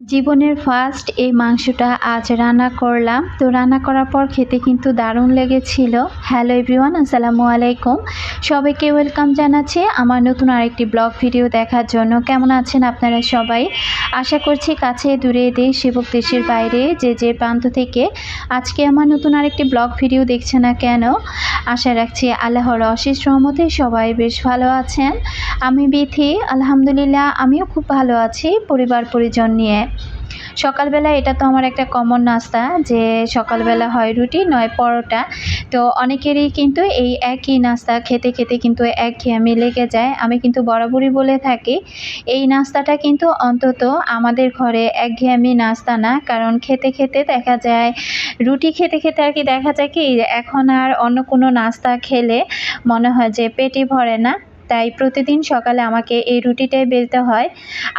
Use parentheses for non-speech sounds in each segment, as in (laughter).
জীবনের ফার্স্ট এই মাংসটা আজ রান্না করলাম। তো রান্না করার পর খেতে কিন্তু দারুণ লেগেছিল। হ্যালো এভরিওয়ান আসসালামু আলাইকুম। সবাইকে ওয়েলকাম জানাচ্ছি আমার নতুন আরেকটি ব্লগ ভিডিও দেখার জন্য। কেমন আছেন আপনারা সবাই? আশা করছি কাছে দূরে দেশ এবং দেশের বাইরে যে যে প্রান্ত থেকে আজকে আমার নতুন আরেকটি ব্লগ ভিডিও দেখছে না কেন, আশা রাখছি আল্লাহর অশেষ রহমতে সবাই বেশ ভালো আছেন। আমি বিথি, আলহামদুলিল্লাহ, আমিও খুব ভালো আছি পরিবার পরিজন নিয়ে। সকালবেলা এটা তো আমার একটা কমন নাস্তা যে সকালবেলা হয়। রুটি নয় পরোটা। তো অনেকেরই কিন্তু এই একই নাস্তা খেতে খেতে কিন্তু একঘেয়েমি লেগে যায়। আমি কিন্তু বরাবরই বলে থাকি এই নাস্তাটা কিন্তু অন্তত আমাদের ঘরে একঘেয়েমি নাস্তা না। কারণ খেতে খেতে দেখা যায় রুটি খেতে খেতে আর কি দেখা যায় কি এখন আর অন্য কোনো নাস্তা খেলে মনে হয় যে পেটই ভরে না। তাই প্রতিদিন সকালে আমাকে এই রুটিটাই বেলতে হয়।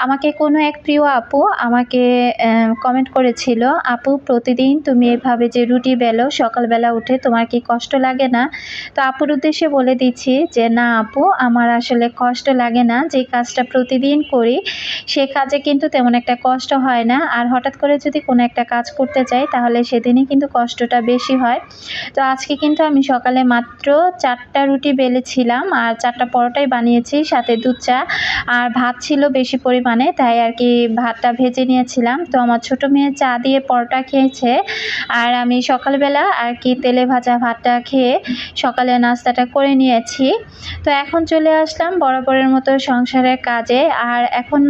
আমাকে কোনো এক প্রিয় আপু আমাকে কমেন্ট করেছিল, আপু, প্রতিদিন তুমি এভাবে যে রুটি বেলো, সকালবেলা উঠে তোমার কি কষ্ট লাগে না? তো আপুর উদ্দেশ্যে বলে দিচ্ছি যে, না আপু, আমার আসলে কষ্ট লাগে না। যে কাজটা প্রতিদিন করি, সে কাজে কিন্তু তেমন একটা কষ্ট হয় না। আর হঠাৎ করে যদি কোনো একটা কাজ করতে চাই তাহলে সেদিনই কিন্তু কষ্টটা বেশি হয়। তো আজকে কিন্তু আমি সকালে মাত্র চারটা রুটি বেলেছিলাম, আর চারটা পরোটা পরোটাই বানিয়েছি, সাথে দুধ চা। আর ভাত ছিল বেশি পরিমাণে, তাই আর কি ভাতটা ভেজে নিয়েছিলাম। তো আমার ছোট মেয়ে চা দিয়ে পরোটা খেয়েছে। আর আমি সকালবেলা আর কি তেলে ভাজা ভাতটা খেয়ে সকালে নাস্তাটা করে নিয়েছি। তো এখন চলে আসলাম বরাবরের মতো সংসারের কাজে। আর এখন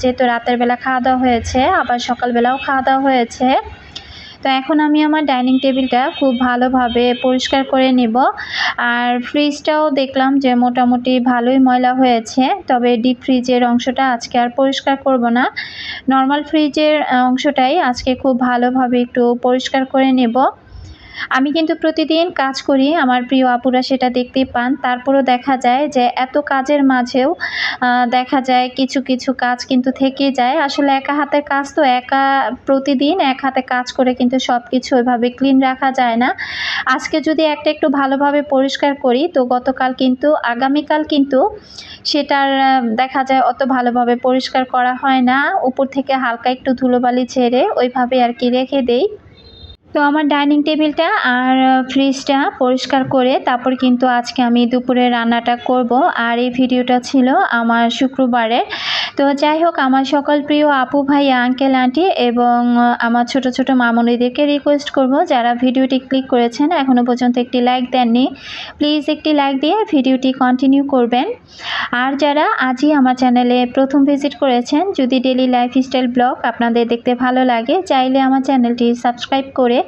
যেহেতু রাতের বেলা খাওয়া দাওয়া হয়েছে, আবার সকালবেলাও খাওয়া দাওয়া হয়েছে। তো এখন আমি আমার ডাইনিং টেবিলটা খুব ভালোভাবে পরিষ্কার করে নেব। আর ফ্রিজটাও দেখলাম যে মোটামুটি ভালোই ময়লা হয়েছে, তবে ডিপ ফ্রিজের অংশটা আজকে আর পরিষ্কার করব না। নর্মাল ফ্রিজের অংশটাই আজকে খুব ভালোভাবে একটু পরিষ্কার করে নেব। আমি কিন্তু প্রতিদিন কাজ করি, আমার প্রিয় আপুরা সেটা দেখতেই পান। তারপরও দেখা যায় যে, এত কাজের মাঝেও দেখা যায় কিছু কিছু কাজ কিন্তু থেকে যায়। আসলে একা হাতের কাজ তো একা প্রতিদিন এক হাতে কাজ করে কিন্তু সব কিছু ওইভাবে ক্লিন রাখা যায় না। আজকে যদি একটা একটু ভালোভাবে পরিষ্কার করি, তো গতকাল কিন্তু, আগামীকাল কিন্তু সেটার দেখা যায় অত ভালোভাবে পরিষ্কার করা হয় না। উপর থেকে হালকা একটু ধুলোবালি ছেড়ে ওইভাবে আর কি রেখে দেই। তো আমার ডাইনিং টেবিলটা আর ফ্রিজটা পরিষ্কার করে তারপর কিন্তু আজকে আমি দুপুরে রান্নাটা করব। আর এই ভিডিওটা ছিল আমার শুক্রবারের। তো যাই হোক, আমার সকল প্রিয় আপু ভাই আঙ্কেল আন্টি এবং আমার ছোট ছোট মামনিদেরকে রিকোয়েস্ট করব যারা ভিডিওটি ক্লিক করেছেন এখনও পর্যন্ত একটি লাইক দেননি প্লিজ একটি লাইক দিয়ে ভিডিওটি কন্টিনিউ করবেন। আর যারা আজই আমার চ্যানেলে প্রথম ভিজিট করেছেন, যদি ডেলি লাইফস্টাইল ব্লগ আপনাদের দেখতে ভালো লাগে, চাইলে আমার চ্যানেলটি সাবস্ক্রাইব করে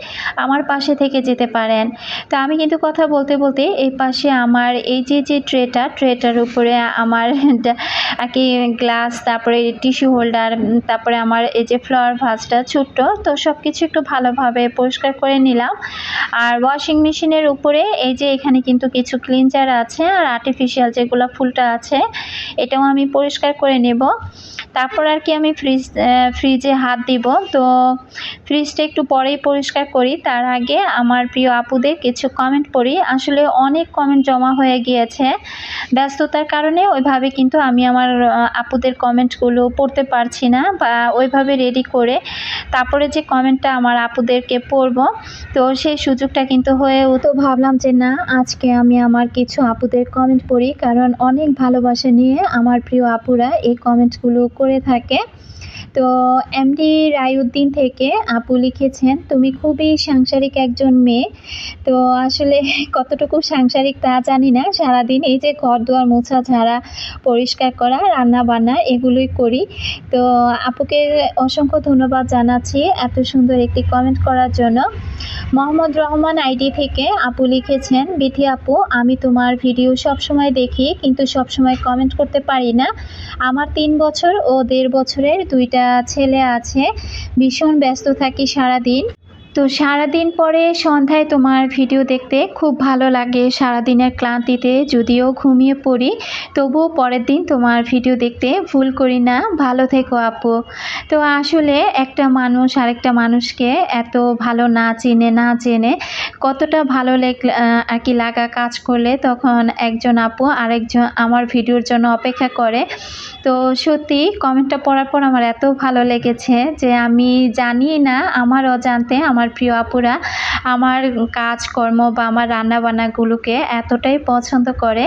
আমার পাশে থেকে যেতে পারেন। তো আমি কিন্তু কথা বলতে বলতে এই পাশে আমার এই যে যে ট্রেটা, ট্রেটার উপরে আমার (laughs) কি গ্লাস, তারপরে টিস্যু হোল্ডার তারপরে আমার এই যে ফ্লাওয়ার ভাজটা ছোট্ট, তো সব কিছু একটু ভালোভাবে পরিষ্কার করে নিলাম। আর ওয়াশিং মেশিনের উপরে এই যে এখানে কিন্তু কিছু ক্লিনজার আছে আর আর্টিফিশিয়াল যেগুলো ফুলটা আছে, এটাও আমি পরিষ্কার করে নেব। তারপর আর কি আমি ফ্রিজ ফ্রিজে হাত দিব। তো ফ্রিজটা একটু পরেই পরিষ্কার করি। তার আগে আমার প্রিয় আপুদের কিছু কমেন্ট পড়ি। আসলে অনেক কমেন্ট জমা হয়ে গিয়েছে। ব্যস্ততার কারণে ওইভাবে কিন্তু আমি আমার আপুদের কমেন্টগুলো পড়তে পারছি না বা ওইভাবে রেডি করে তারপরে যে কমেন্টটা আমার আপুদেরকে পড়ব, তো সেই সুযোগটা কিন্তু হয়ে তো ভাবলাম যে না, আজকে আমি আমার কিছু আপুদের কমেন্ট পড়ি। কারণ অনেক ভালোবাসা নিয়ে আমার প্রিয় আপুরা এই কমেন্টগুলো করে থাকে। তো এমডি রায়উদ্দিন থেকে আপু লিখেছেন, তুমি খুবই সাংসারিক একজন মেয়ে। তো আসলে (laughs) কতটুকু সাংসারিক তা জানি না। সারাদিন এই যে ঘর দুয়ার মোছা ঝাড়া, পরিষ্কার করা রান্না বান্না এগুলোই করি। তো আপুকে অসংখ্য ধন্যবাদ জানাচ্ছি এত সুন্দর একটি কমেন্ট করার জন্য। মোহাম্মদ রহমান আইডি থেকে আপু লিখেছেন, বিথি আপু, আমি তোমার ভিডিও সব সময় দেখি, কিন্তু সব সময় কমেন্ট করতে পারি না। আমার তিন বছর ও দেড় বছরের দুইটা ছেলে আছে ভীষণ ব্যস্ত থাকি সারাদিন। তো সারাদিন পরে সন্ধ্যায় তোমার ভিডিও দেখতে খুব ভালো লাগে, সারাদিনের ক্লান্তিতে যদিও ঘুমিয়ে পড়ি, তবুও পরের দিন তোমার ভিডিও দেখতে ভুল করি না। ভালো থেকো আপু। তো আসলে একটা মানুষ আরেকটা মানুষকে এত ভালো না চেনে না চেনে কতটা ভালো লেগ- আর কি লাগা কাজ করলে তখন একজন আপু আরেকজন আমার ভিডিওর জন্য অপেক্ষা করে। তো সত্যি কমেন্টটা পড়ার পর আমার এত ভালো লেগেছে যে আমি জানি না, আমার অজান্তে আমার প্রিয় আপুরা, আমার কাজকর্ম বা আমার রান্নাবান্নাগুলোকে এতটাই পছন্দ করে।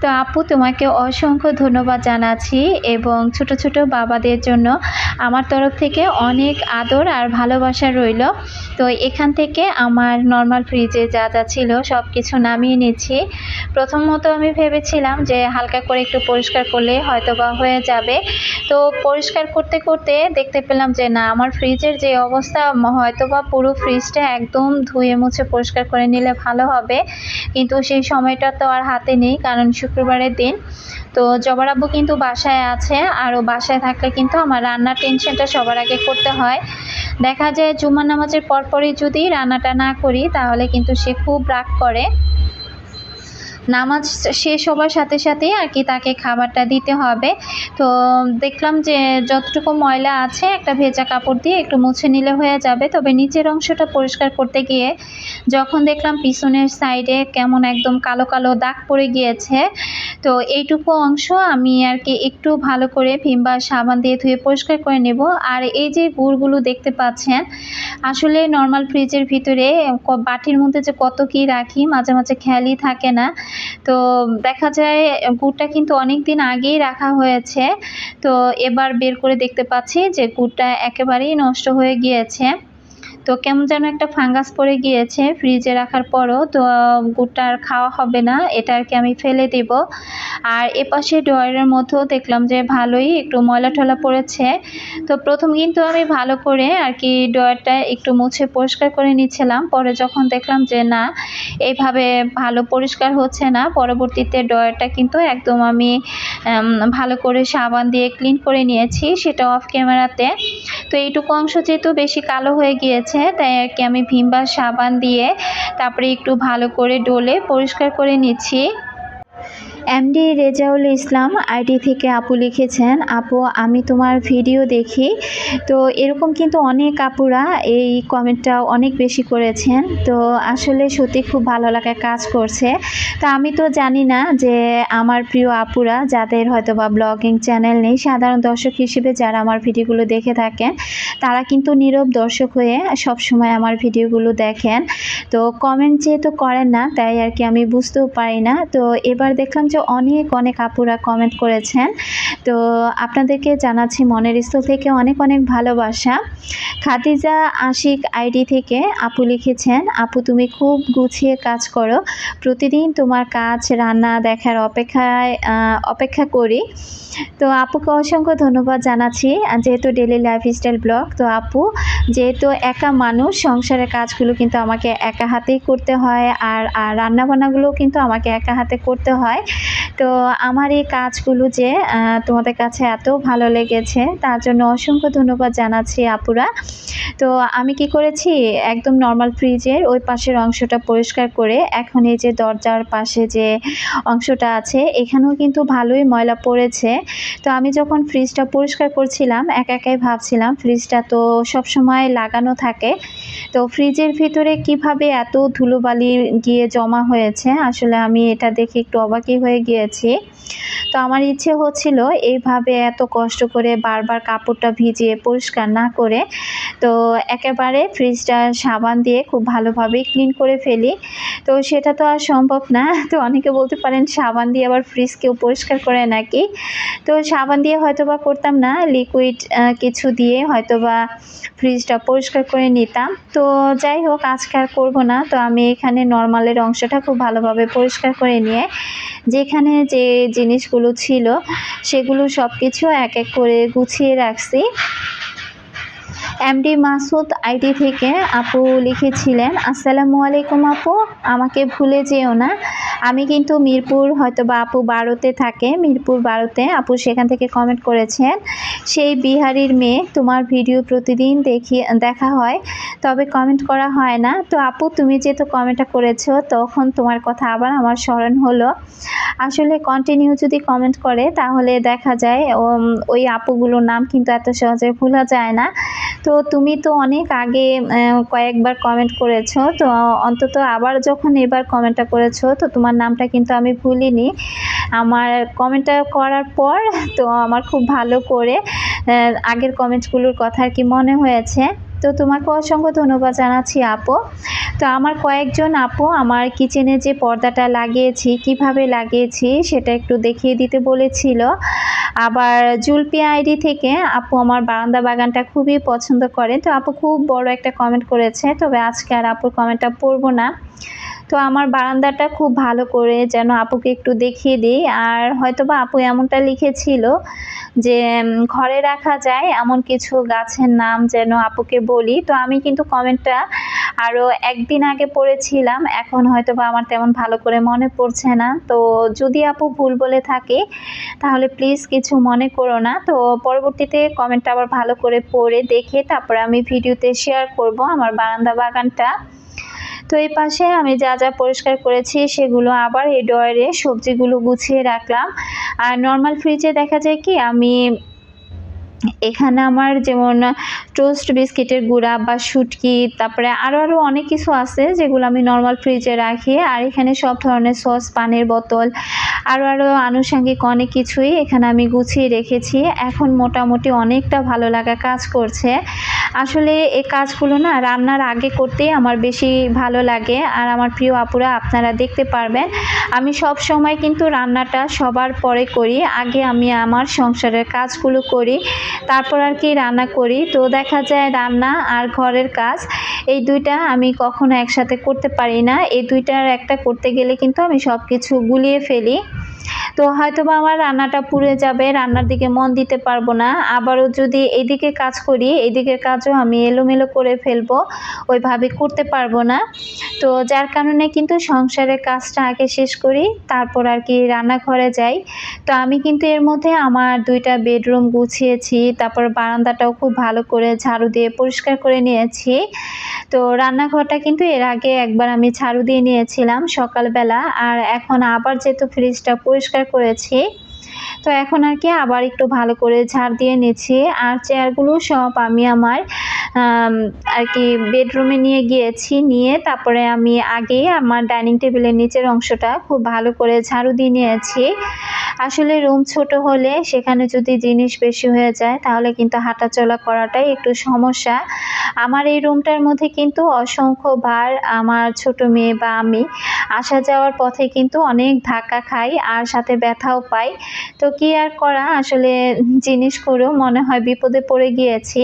তো আপু, তোমাকে অসংখ্য ধন্যবাদ জানাচ্ছি এবং ছোট ছোট বাবাদের জন্য আমার তরফ থেকে অনেক আদর আর ভালোবাসা রইল। তো এখান থেকে আমার নর্মাল ফ্রিজে যা যা ছিল সব কিছু নামিয়ে নিচ্ছি। প্রথমত আমি ভেবেছিলাম যে হালকা করে একটু পরিষ্কার করলে হয়তো বা হয়ে যাবে। তো পরিষ্কার করতে করতে দেখতে পেলাম যে না, আমার ফ্রিজের যে অবস্থা হয়তো বা পুরো ফ্রিজটা একদম ধুয়ে মুছে পরিষ্কার করে নিলে ভালো হবে। কিন্তু সেই সময়টা তো আর হাতে নেই, কারণ শুক্রবারের দিন। তো জবার আব্বু কিন্তু বাসায় আছে, আর ও বাসায় থাকলে কিন্তু আমার রান্নার টেনশনটা সবার আগে করতে হয়। দেখা যায় জুম্মা নামাজের পরপরই যদি রান্নাটা না করি, তাহলে কিন্তু সে খুব রাগ করে। নামাজ শেষ হবার সাথে সাথে আর কি তাকে খাবারটা দিতে হবে। তো দেখলাম যে যতটুকু ময়লা আছে, একটা ভেজা কাপড় দিয়ে একটু মুছে নিলে হয়ে যাবে। তবে নিচের অংশটা পরিষ্কার করতে গিয়ে যখন দেখলাম পিছনের সাইডে কেমন একদম কালো কালো দাগ পড়ে গিয়েছে, তো এইটুকু অংশ আমি আর কি একটু ভালো করে ভীম বা সাবান দিয়ে ধুয়ে পরিষ্কার করে নেব। আর এই যে গুড়গুলো দেখতে পাচ্ছেন, আসলে নর্মাল ফ্রিজের ভিতরে বাটির মধ্যে যে কত কি রাখি মাঝে মাঝে খেয়ালই থাকে না। তো দেখা যায় গুড়টা কিন্তু অনেক দিন আগেই রাখা হয়েছে। তো এবার বের করে দেখতে পাচ্ছি যে গুড়টা একেবারেই নষ্ট হয়ে গিয়েছে। তো কেমন যেন একটা ফাঙ্গাস পড়ে গিয়েছে ফ্রিজে রাখার পরও, তো গুড়টা আর খাওয়া হবে না, এটা আর কি আমি ফেলে দেব। আর এপাশে ড্রয়ারের মধ্যেও দেখলাম যে ভালোই একটু ময়লা টলা পড়েছে। তো প্রথম কিন্তু আমি ভালো করে আর কি ড্রয়ারটা একটু মুছে পরিষ্কার করে নিচ্ছিলাম। পরে যখন দেখলাম যে না, এইভাবে ভালো পরিষ্কার হচ্ছে না, পরবর্তীতে ড্রয়ারটা কিন্তু একদম আমি ভালো করে সাবান দিয়ে ক্লিন করে নিয়েছি, সেটা অফ ক্যামেরাতে। তো এইটুকু অংশ যেহেতু বেশি কালো হয়ে গিয়েছে তাই আর কি আমি ভিমবা সাবান দিয়ে তারপরে একটু ভালো করে ডলে পরিষ্কার করে নিচ্ছি। এমডি রেজাউল ইসলাম আইডি থেকে আপু লিখেছেন, আপু, আমি তোমার ভিডিও দেখি। তো এরকম কিন্তু অনেক আপুরা এই কমেন্টটা অনেক বেশি করেছেন। তো আসলে সত্যি খুব ভালো লাগা কাজ করছে। তো আমি তো জানি না যে আমার প্রিয় আপুরা যাদের হয়তো বা ব্লগিং চ্যানেল নেই, সাধারণ দর্শক হিসেবে যারা আমার ভিডিওগুলো দেখে থাকেন, তারা কিন্তু নীরব দর্শক হয়ে সব সময় আমার ভিডিওগুলো দেখেন। তো কমেন্ট যেহেতু করেন না, তাই আর কি আমি বুঝতেও পারি না। তো এবার দেখলাম যে অনেক অনেক আপুরা কমেন্ট করেছেন। তো আপনাদেরকে জানাচ্ছি মনের স্থল থেকে অনেক অনেক ভালোবাসা। খাদিজা আশিক আইডি থেকে আপু লিখেছেন, আপু, তুমি খুব গুছিয়ে কাজ করো। প্রতিদিন তোমার কাজ, রান্না দেখার অপেক্ষায় অপেক্ষা করি। তো আপুকে অসংখ্য ধন্যবাদ জানাচ্ছি। যেহেতু ডেলি লাইফস্টাইল ব্লগ তো আপু যেহেতু একা মানুষ, সংসারের কাজগুলো কিন্তু আমাকে একা হাতেই করতে হয়। আর আর রান্নাবান্নাগুলোও কিন্তু আমাকে একা হাতে করতে হয়। তো আমার এই কাজগুলো যে তোমাদের কাছে এত ভালো লেগেছে, তার জন্য অসংখ্য ধন্যবাদ জানাচ্ছি আপুরা। তো আমি কি করেছি, একদম নর্মাল ফ্রিজের ওই পাশের অংশটা পরিষ্কার করে এখন এই যে দরজার পাশে যে অংশটা আছে, এখানেও কিন্তু ভালোই ময়লা পড়েছে। তো আমি যখন ফ্রিজটা পরিষ্কার করছিলাম, একা একাই ভাবছিলাম ফ্রিজটা তো সব সময় লাগানো থাকে তো ফ্রিজের ভিতরে কীভাবে এত ধুলোবালি গিয়ে জমা হয়েছে? আসলে আমি এটা দেখে একটু অবাকই হয়ে গিয়েছি। তো আমার ইচ্ছে হচ্ছিল এইভাবে এত কষ্ট করে বারবার কাপড়টা ভিজিয়ে পরিষ্কার না করে, তো একেবারে ফ্রিজটা সাবান দিয়ে খুব ভালোভাবে ক্লিন করে ফেলি। তো সেটা তো আর সম্ভব না। তো অনেকে বলতে পারেন সাবান দিয়ে আবার ফ্রিজ কেউ পরিষ্কার করে নাকি? তো সাবান দিয়ে হয়তো বা করতাম না, লিকুইড কিছু দিয়ে হয়তো বা ফ্রিজটা পরিষ্কার করে নিতাম। তো যাই হোক, আজকে আর করব না। তো আমি এখানে নর্মালের অংশটা খুব ভালোভাবে পরিষ্কার করে নিয়ে যেখানে যে জিনিসগুলো ছিল সেগুলো সব কিছু এক এক করে গুছিয়ে রাখছি। এমডি মাসুদ আইডি থেকে আপু লিখেছিলেন, আসসালামু আলাইকুম আপু, আমাকে ভুলে যেও না। আমি কিন্তু মিরপুর হয়তো বা আপু বারোতে থাকে, মিরপুর বারোতে আপু সেখান থেকে কমেন্ট করেছেন, সেই বিহারির মেয়ে, তোমার ভিডিও প্রতিদিন দেখি, দেখা হয়, তবে কমেন্ট করা হয় না। তো আপু, তুমি যেহেতু কমেন্টটা করেছ, তখন তোমার কথা আবার আমার স্মরণ হলো। আসলে কন্টিনিউ যদি কমেন্ট করে, তাহলে দেখা যায় ওই আপুগুলোর নাম কিন্তু এত সহজে ভোলা যায় না। তো তুমি তো অনেক আগে কয়েকবার কমেন্ট করেছ, তো অন্তত আবার যখন এবার কমেন্টটা করেছ, তো তোমার নামটা কিন্তু আমি ভুলিনি। আমার কমেন্টটা করার পর, তো আমার খুব ভালো করে আগের কমেন্টসগুলোর কথা আর কি মনে হয়েছে। তো তোমাকে অসংখ্য ধন্যবাদ জানাচ্ছি আপু। তো আমার কয়েকজন আপু আমার কিচেনে যে পর্দাটা লাগিয়েছি, কীভাবে লাগিয়েছি, সেটা একটু দেখিয়ে দিতে বলেছিল। আবার জুলপি আইডি থেকে আপু আমার বারান্দা বাগানটা খুবই পছন্দ করে। তো আপু খুব বড় একটা কমেন্ট করেছে, তবে আজকে আর আপুর কমেন্টটা পড়ব না। তো আমার বারান্দাটা খুব ভালো করে যেন আপুকে একটু দেখিয়ে দিই। আর হয়তোবা আপু এমনটা লিখেছিল যে ঘরে রাখা যায় এমন কিছু গাছের নাম যেন আপুকে বলি। তো আমি কিন্তু কমেন্টটা আরও একদিন আগে পড়েছিলাম। এখন হয়তো বা আমার তেমন ভালো করে মনে পড়ছে না। তো যদি আপু ভুল বলে থাকে, তাহলে প্লিজ কিছু মনে করো না। তো পরবর্তীতে কমেন্টটা আবার ভালো করে পড়ে দেখে তারপরে আমি ভিডিওতে শেয়ার করব। আমার বারান্দা বাগানটা তো এই পাশে আমি যা যা পরিষ্কার করেছি সেগুলো আবার এই ডয়ারে সবজিগুলো গুছিয়ে রাখলাম। আর নর্মাল ফ্রিজে দেখা যায় কি, আমি এখানে আমার যেমন টোস্ট বিস্কিটের গুঁড়া বা শুটকি, তারপরে আরও আরও অনেক কিছু আছে যেগুলো আমি নর্মাল ফ্রিজে রাখি। আর এখানে সব ধরনের সস পানের বোতল আরও আরও আনুষঙ্গিক অনেক কিছুই এখানে আমি গুছিয়ে রেখেছি। এখন মোটামুটি অনেকটা ভালো লাগা কাজ করছে। আসলে এই কাজগুলো না রান্নার আগে করতেই আমার বেশি ভালো লাগে। আর আমার প্রিয় আপুরা আপনারা দেখতে পারবেন, আমি সব সময় কিন্তু রান্নাটা সবার পরে করি। আগে আমি আমার সংসারের কাজগুলো করি, তারপর আর কি রান্না করি। তো দেখা যায় রান্না আর ঘরের কাজ, এই দুইটা আমি কখনো একসাথে করতে পারি না। এই দুইটার একটা করতে গেলে কিন্তু আমি সব কিছু গুলিয়ে ফেলি। তো হয়তো বা আমার রান্নাটা পুড়ে যাবে, রান্নার দিকে মন দিতে পারব না। আবারও যদি এইদিকে কাজ করি এইদিকের কাজও আমি এলোমেলো করে ফেলব, ওইভাবে করতে পারব না। তো যার কারণে কিন্তু সংসারের কাজটা আগে শেষ করি, তারপর আর কি রান্নাঘরে যাই। তো আমি কিন্তু এর মধ্যে আমার দুইটা বেডরুম গুছিয়েছি, তারপর বারান্দাটাও খুব ভালো করে ঝাড়ু দিয়ে পরিষ্কার করে নিয়েছি। তো রান্নাঘরটা কিন্তু এর আগে একবার আমি ঝাড়ু দিয়ে নিয়েছিলাম সকালবেলা, আর এখন আবার যেহেতু ফ্রিজটা পরিষ্কার করেছি। তো এখন আর কি আবার একটু ভালো করে ঝাড় দিয়ে নিচ্ছি। আর চেয়ারগুলো সব আমি আমার আর কি বেডরুমে নিয়ে গিয়েছি, নিয়ে তারপরে আমি আগে আমার ডাইনিং টেবিলের নিচের অংশটা খুব ভালো করে ঝাড়ু দিয়ে নিয়েছি। আসলে রুম ছোট হলে সেখানে যদি জিনিস বেশি হয়ে যায়, তাহলে কিন্তু হাঁটাচলা করাটাই একটু সমস্যা। আমার এই রুমটার মধ্যে কিন্তু অসংখ্য বার আমার ছোট মেয়ে বা আমি আসা যাওয়ার পথে কিন্তু অনেক ধাক্কা খাই, আর সাথে ব্যথাও পাই। তো কি আর করা? আসলে জিনিস করেও মনে হয় বিপদে পড়ে গিয়েছি।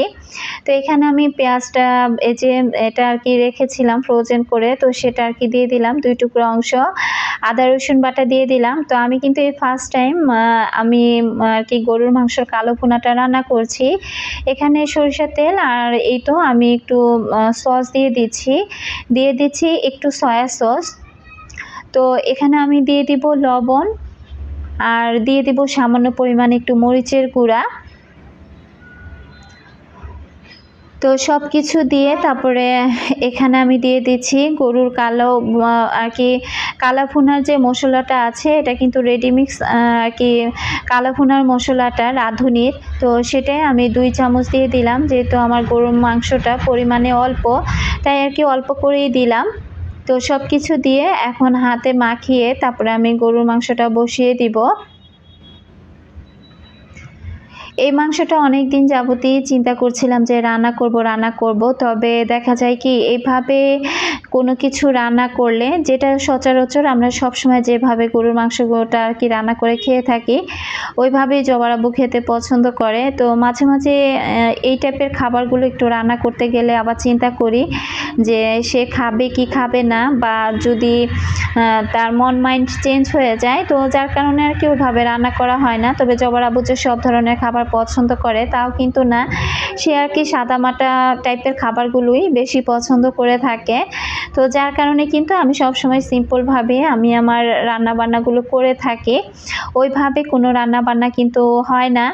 তো এখানে আমি পেঁয়াজটা, এই যে এটা আর কি রেখেছিলাম ফ্রোজেন করে, তো সেটা আর কি দিয়ে দিলাম দুই টুকরো অংশ। আদা, রসুন বাটা দিয়ে দিলাম। তো আমি কিন্তু এই ফার্স্ট টাইম আমি আর কি গরুর মাংসর কালো ভুনাটা রান্না করছি। এখানে সরিষার তেল আর এই তো আমি একটু সস দিয়ে দিচ্ছি। দিয়ে দিচ্ছি একটু সয়া সস তো এখানে আমি দিয়ে দিব লবণ। আর দিয়ে দিব সামান্য পরিমাণে একটু মরিচের গুঁড়া। তো সব কিছু দিয়ে তারপরে এখানে আমি দিয়ে দিচ্ছি গরুর কালো আর কি কালা ভুনার যে মশলাটা আছে, এটা কিন্তু রেডিমিক্স আর কি কালা ভুনার মশলাটা রাঁধুনির। তো সেটাই আমি দুই চামচ দিয়ে দিলাম, যেহেতু আমার গরুর মাংসটা পরিমাণে অল্প, তাই আর কি অল্প করেই দিলাম। তো সব কিছু দিয়ে এখন হাতে মাখিয়ে তারপরে আমি গরুর মাংসটা বসিয়ে দিব। এই মাংসটা অনেক দিন যাবতই চিন্তা করছিলাম যে রান্না করব রান্না করব। তবে দেখা যায় কি এইভাবে কোনো কিছু রান্না করলে যেটা সচরাচর আমরা সবসময় যেভাবে গরুর মাংসটা আর কি রান্না করে খেয়ে থাকি, ওইভাবেই জবারাবু খেতে পছন্দ করে। তো মাঝে মাঝে এই টাইপের খাবারগুলো একটু রান্না করতে গেলে আবার চিন্তা করি যে সে খাবে কি খাবে না বা যদি তার মন মাইন্ড চেঞ্জ হয়ে যায়, তো যার কারণে আর কি ওইভাবে রান্না করা হয় না। তবে জবার আবু যে সব ধরনের খাবার পছন্দ করে, তাও কিন্তু না। সে আর কি সাদামাটা টাইপের খাবারগুলোই বেশি পছন্দ করে থাকে। তো যার কারণে কিন্তু আমি সবসময় সিম্পলভাবে আমি আমার রান্নাবান্নাগুলো করে থাকি। ওইভাবে কোনো রান্নাবান্না কিন্তু হয় না।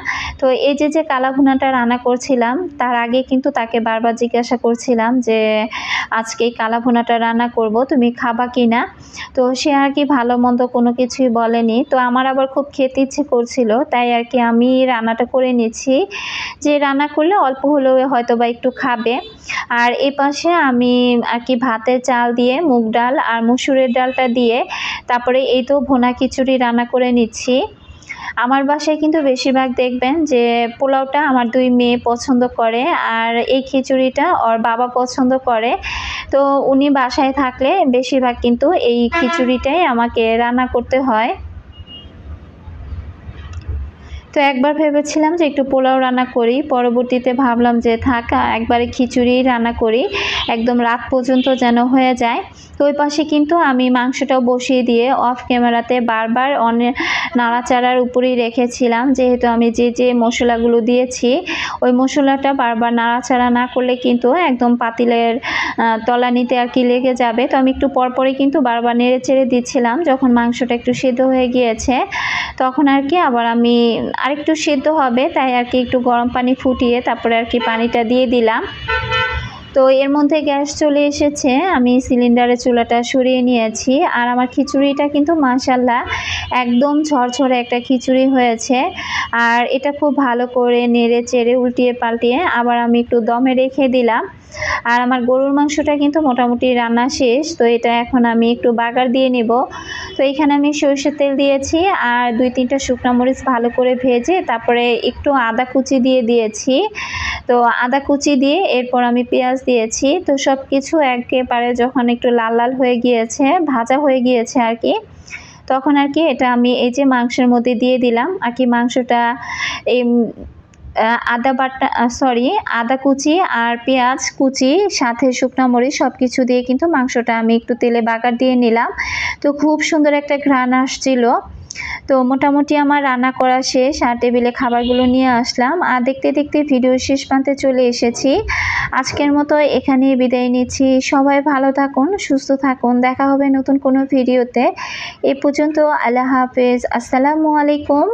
তো এই যে যে কালাভুনাটা রান্না করছিলাম, তার আগে কিন্তু তাকে বারবার জিজ্ঞাসা করছিলাম যে, আজকে এই কালাভুনাটা রান্না করব, তুমি খাবা কি না তো সে আর কি ভালো মন্দ কোনো কিছুই বলেনি। তো আমার আবার খুব খেতে ইচ্ছে করছিল, তাই আর কি আমি রান্নাটা করে নিচ্ছি। যে রান্না করলে অল্প হলেও হয়তো বা একটু খাবে। আর এ পাশে আমি আর কি ভাতের চাল দিয়ে, মুগ ডাল আর মুসুরের ডালটা দিয়ে, তারপরে এই তো ভোনা খিচুড়ি রান্না করে নিচ্ছি। আমার বাসায় কিন্তু বেশিরভাগ দেখবেন যে পোলাওটা আমার দুই মেয়ে পছন্দ করে আর এই খিচুড়িটা ওর বাবা পছন্দ করে। তো উনি বাসায় থাকলে বেশিরভাগ কিন্তু এই খিচুড়িটাই আমাকে রান্না করতে হয়। তো একবার ভেবেছিলাম যে একটু পোলাও রান্না করি, পরবর্তীতে ভাবলাম যে থাক, একবারে খিচুড়ি রান্না করি, একদম রাত পর্যন্ত যেন হয়ে যায়। তো ওই পাশে কিন্তু আমি মাংসটাও বসিয়ে দিয়ে অফ ক্যামেরাতে বারবার অনেক নাড়াচাড়ার উপরেই রেখেছিলাম। যেহেতু আমি যে যে মশলাগুলো দিয়েছি, ওই মশলাটা বারবার নাড়াচাড়া না করলে কিন্তু একদম পাতিলের তলানিতে আর কি লেগে যাবে। তো আমি একটু পরপরই কিন্তু বারবার নেড়ে চেড়ে দিচ্ছিলাম। যখন মাংসটা একটু সিদ্ধ হয়ে গিয়েছে, তখন আর কি আবার আমি আরেকটু সিদ্ধ হবে, তাই আর কি একটু গরম পানি ফুটিয়ে তারপরে আর কি পানিটা দিয়ে দিলাম। তো এর মধ্যে গ্যাস চলে এসেছে, আমি সিলিন্ডারের চুলাটা সরিয়ে নিয়েছি। আর আমার খিচুড়িটা কিন্তু মাশাল্লাহ একদম ঝরঝরে একটা খিচুড়ি হয়েছে। আর এটা খুব ভালো করে নেড়ে চেড়ে উল্টিয়ে পাল্টিয়ে আবার আমি একটু দমে রেখে দিলাম। আর আমার গরুর মাংসটা কিন্তু মোটামুটি রান্না শেষ, তো এটা এখন আমি একটু বাগার দিয়ে নেব। তো এখানে আমি সরষের তেল দিয়েছি আর দুই তিনটা শুকনো মরিচ ভালো করে ভেজে তারপরে একটু আদা কুচি দিয়ে দিয়েছি। তো আদা কুচি দিয়ে এরপর আমি পেঁয়াজ দিয়েছি। তো সব কিছু একেবারে যখন একটু লাল লাল হয়ে গিয়েছে, ভাজা হয়ে গিয়েছে আর কি, তখন আর কি এটা আমি এই যে মাংসের মধ্যে দিয়ে দিলাম। আর কি মাংসটা এই আদা বাটা সরি আদা কুচি আর পেঁয়াজ কুচি, সাথে শুকনো মরিচ সব কিছু দিয়ে কিন্তু মাংসটা আমি একটু তেলে বাগার দিয়ে নিলাম। তো খুব সুন্দর একটা ঘ্রাণ আসছিল। তো মোটামুটি আমার রান্না করা শেষ আর টেবিলে খাবারগুলো নিয়ে আসলাম। আর দেখতে দেখতে ভিডিও শেষ প্রান্তে চলে এসেছি। আজকের মতো এখানে বিদায় নিচ্ছি। সবাই ভালো থাকুন, সুস্থ থাকুন। দেখা হবে নতুন কোনো ভিডিওতে। এ পর্যন্ত আল্লাহ হাফেজ। আসসালামু আলাইকুম।